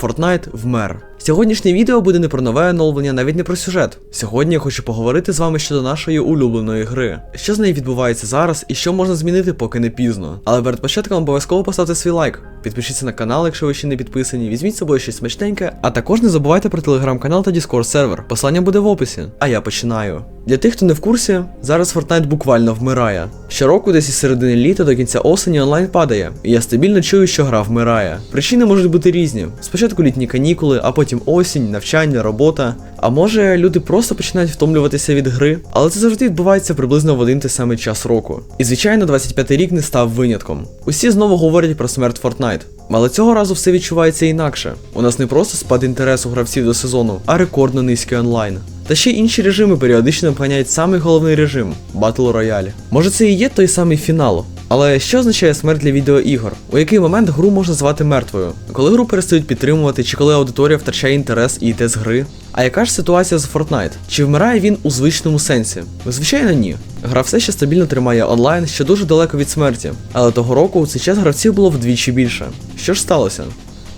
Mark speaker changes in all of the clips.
Speaker 1: Fortnite вмер. Сьогоднішнє відео буде не про нове оновлення, навіть не про сюжет. Сьогодні я хочу поговорити з вами щодо нашої улюбленої гри. Що з нею відбувається зараз і що можна змінити, поки не пізно. Але перед початком обов'язково поставте свій лайк. Підпишіться на канал, якщо ви ще не підписані, візьміть з собою щось смачненьке, а також не забувайте про телеграм-канал та Discord сервер. Посилання буде в описі. А я починаю. Для тих, хто не в курсі, зараз Fortnite буквально вмирає. Щороку, десь із середини літа до кінця осені онлайн падає, і я стабільно чую, що гра вмирає. Причини можуть бути різні: спочатку літні канікули, а потім осінь, навчання, робота. А може люди просто починають втомлюватися від гри, але це завжди відбувається приблизно в один той самий час року. І звичайно, 25-й рік не став винятком. Усі знову говорять про смерть Fortnite. Але цього разу все відчувається інакше. У нас не просто спад інтересу гравців до сезону, а рекордно низький онлайн. Та ще інші режими періодично обганяють самий головний режим Battle Royale. Може це і є той самий фінал. Але що означає смерть для відеоігор? У який момент гру можна звати мертвою? Коли гру перестають підтримувати, чи коли аудиторія втрачає інтерес і йде з гри? А яка ж ситуація з Fortnite? Чи вмирає він у звичному сенсі? Звичайно, ні. Гра все ще стабільно тримає онлайн, що дуже далеко від смерті. Але того року у цей час гравців було вдвічі більше. Що ж сталося?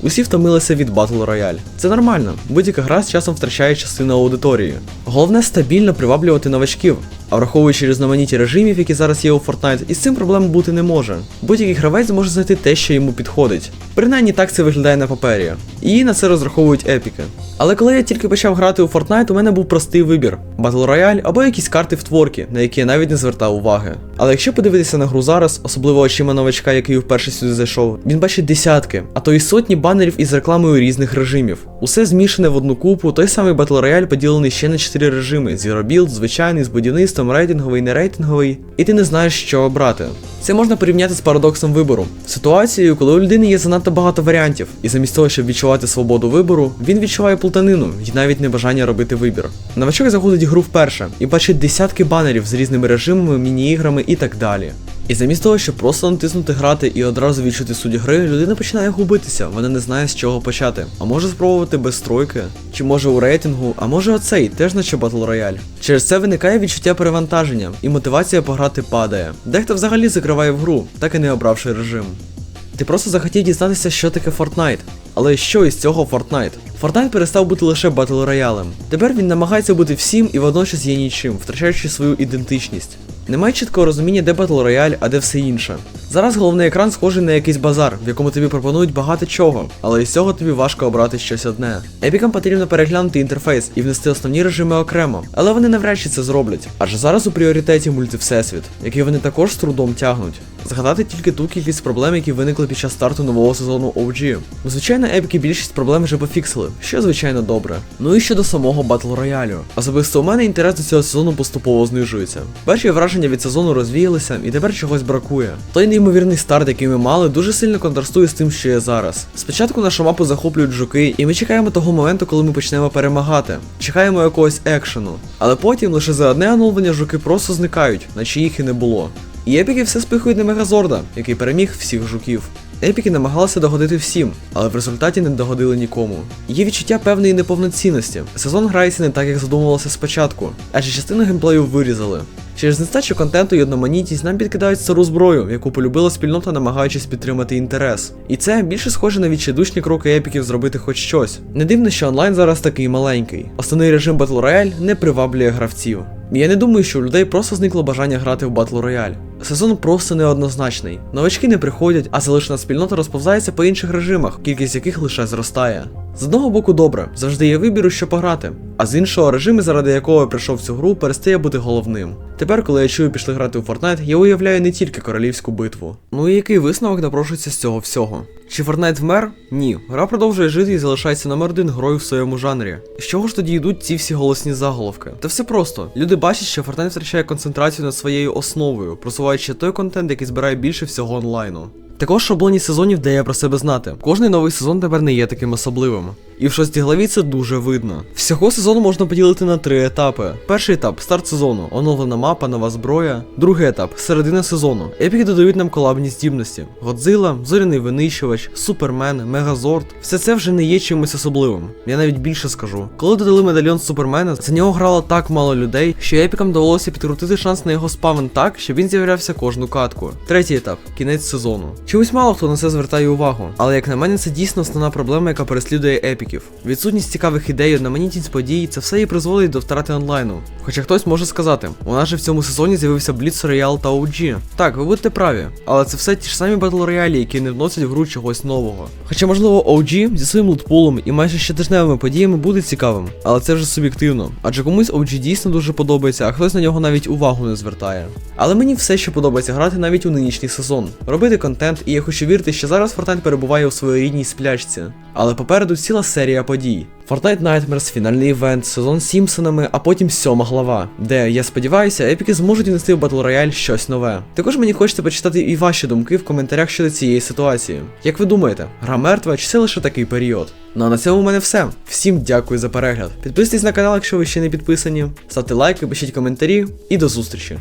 Speaker 1: Усі втомилися від Battle Royale. Це нормально, будь-яка гра з часом втрачає частину аудиторії. Головне стабільно приваблювати новачків. А враховуючи різноманітні режимів, які зараз є у Fortnite, із цим проблем бути не може. Будь-який гравець зможе знайти те, що йому підходить. Принаймні так це виглядає на папері. І на це розраховують епіки. Але коли я тільки почав грати у Fortnite, у мене був простий вибір: Battle Royale або якісь карти в творки, на які я навіть не звертав уваги. Але якщо подивитися на гру зараз, особливо очима новачка, який вперше сюди зайшов, він бачить десятки, а то й сотні банерів із рекламою різних режимів. Усе змішане в одну купу, той самий Battle Royale поділений ще на 4 режими: Zero Build, звичайний з будівництвом, рейтинговий, нерейтинговий, і ти не знаєш, що обрати. Це можна порівняти з парадоксом вибору. Ситуацією, коли у людини є занадто багато варіантів, і замість того, щоб відчувати свободу вибору, він відчуває плутанину і навіть небажання робити вибір. Новачок заходить гру вперше і бачить десятки банерів з різними режимами, міні-іграми і так далі. І замість того, щоб просто натиснути грати і одразу відчути суть гри, людина починає губитися, вона не знає з чого почати. А може спробувати без стройки, чи може у рейтингу, а може оцей, теж наче Battle Royale. Через це виникає відчуття перевантаження, і мотивація пограти падає. Дехто взагалі закриває в гру, так і не обравши режим. Ти просто захотів дізнатися, що таке Fortnite. Але що із цього Fortnite? Fortnite перестав бути лише батл роялем. Тепер він намагається бути всім і водночас є нічим, втрачаючи свою ідентичність. Немає чіткого розуміння, де Battle Royale, а де все інше. Зараз головний екран схожий на якийсь базар, в якому тобі пропонують багато чого, але із цього тобі важко обрати щось одне. Епікам потрібно переглянути інтерфейс і внести основні режими окремо, але вони навряд чи це зроблять. Адже зараз у пріоритеті мультивсесвіт, який вони також з трудом тягнуть. Згадати тільки ту кількість проблем, які виникли під час старту нового сезону OG. Ну, звичайно, епіки більшість проблем вже пофіксили, що звичайно добре. Ну і щодо самого Батл Роялю. Особисто у мене інтерес до цього сезону поступово знижується. Перші враження від сезону розвіялися, і тепер чогось бракує. Той неймовірний старт, який ми мали, дуже сильно контрастує з тим, що є зараз. Спочатку нашу мапу захоплюють жуки, і ми чекаємо того моменту, коли ми почнемо перемагати. Чекаємо якогось екшену. Але потім лише за одне оновлення жуки просто зникають, наче їх і не було. І епіки все спихують на Мегазорда, який переміг всіх жуків. Епіки намагалися догодити всім, але в результаті не догодили нікому. Є відчуття певної неповноцінності. Сезон грається не так, як задумувалося спочатку, адже частину геймплею вирізали. Через нестачу контенту і одноманітність нам підкидають стару зброю, яку полюбила спільнота, намагаючись підтримати інтерес. І це більше схоже на відчайдушні кроки епіків зробити хоч щось. Не дивно, що онлайн зараз такий маленький. Основний режим Battle Royale не приваблює гравців. Я не думаю, що у людей просто зникло бажання грати в Battle Royale. Сезон просто неоднозначний. Новачки не приходять, а залишена спільнота розповзається по інших режимах, кількість яких лише зростає. З одного боку, добре, завжди є вибір, що пограти. А з іншого, режим, заради якого я прийшов цю гру, перестає бути головним. Тепер, коли я чую, пішли грати у Fortnite, я уявляю не тільки королівську битву. Ну і який висновок напрошується з цього всього? Чи Fortnite вмер? Ні. Гра продовжує жити і залишається номер один грою в своєму жанрі. З чого ж тоді йдуть ці всі голосні заголовки? Та все просто. Люди бачать, що Fortnite втрачає концентрацію над своєю основою, просуваючи той контент, який збирає більше всього онлайну. Також шаблоні сезонів дає про себе знати. Кожний новий сезон тепер не є таким особливим. І в шостій главі це дуже видно. Всього сезону можна поділити на три етапи. Перший етап старт сезону, оновлена мапа, нова зброя. Другий етап середина сезону. Епіки додають нам колабні здібності: Годзила, зоряний винищувач, Супермен, Мегазорд. Все це вже не є чимось особливим. Я навіть більше скажу. Коли додали медальйон Супермена, за нього грало так мало людей, що епікам довелося підкрутити шанс на його спавн так, щоб він з'являвся кожну катку. Третій етап кінець сезону. Чомусь мало хто на це звертає увагу, але як на мене, це дійсно основна проблема, яка переслідує епіків. Відсутність цікавих ідей, одноманітність подій, це все і призводить до втрати онлайну. Хоча хтось може сказати, у нас же в цьому сезоні з'явився Blitz Royale та OG. Так, ви будете праві, але це все ті ж самі батл роялі, які не вносять в гру чогось нового. Хоча, можливо, OG зі своїм лутпулом і майже щотижневими подіями буде цікавим, але це вже суб'єктивно. Адже комусь OG дійсно дуже подобається, а хтось на нього навіть увагу не звертає. Але мені все ще подобається грати навіть у нинішній сезон, робити контент, і я хочу вірити, що зараз Fortnite перебуває у своєрідній сплячці. Але попереду ціла серія подій. Fortnite Nightmares, фінальний івент, сезон з Сімпсонами, а потім сьома глава, де, я сподіваюся, епіки зможуть внести в Battle Royale щось нове. Також мені хочеться почитати і ваші думки в коментарях щодо цієї ситуації. Як ви думаєте, гра мертва чи це лише такий період? Ну а на цьому в мене все. Всім дякую за перегляд. Підписуйтесь на канал, якщо ви ще не підписані, ставте лайки, пишіть коментарі і до зустрічі.